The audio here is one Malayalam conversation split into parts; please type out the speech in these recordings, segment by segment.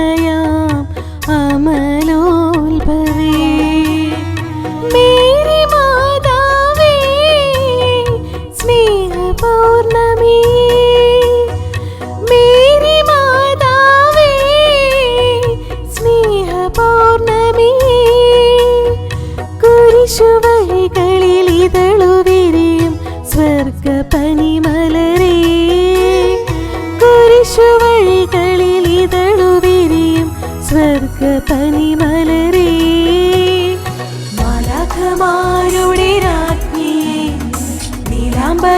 സൗന്ദര്യപൂർണയാം അമലോത്ഭവേ മേരി ഇതളുവിരിയും സ്വർഗ പനിമലരേ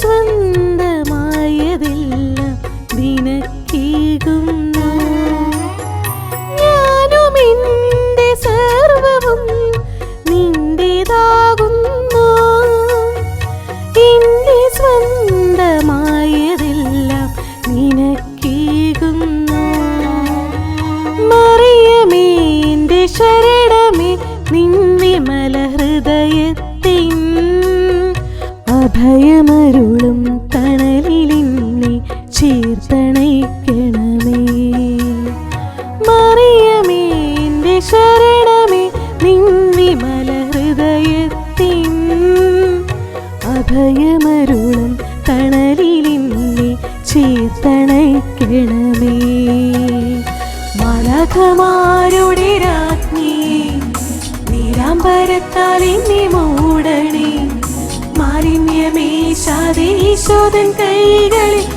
സ്വന്തമായതെല്ലാം നിനക്കേകുന്നു. ഞാനും ശരണമേ നിന്നിമല ഹൃദയത്തിൻ അഭയമരുളും തണലിലിന്നെ ചേർത്തണയ്ക്കണമേ. മറിയമേന്റെ ശരണമേ നിന്നിമല ഹൃദയത്തിൻ അഭയമരുളും തണലിലിന്നെ ചേർത്തണയ്ക്കണമേ. മലകമാരുടെ രാജ്ഞി നിരാംബരത്താലിന്നി മൂടണേ. கிறிஸ்துவின் கைகளில்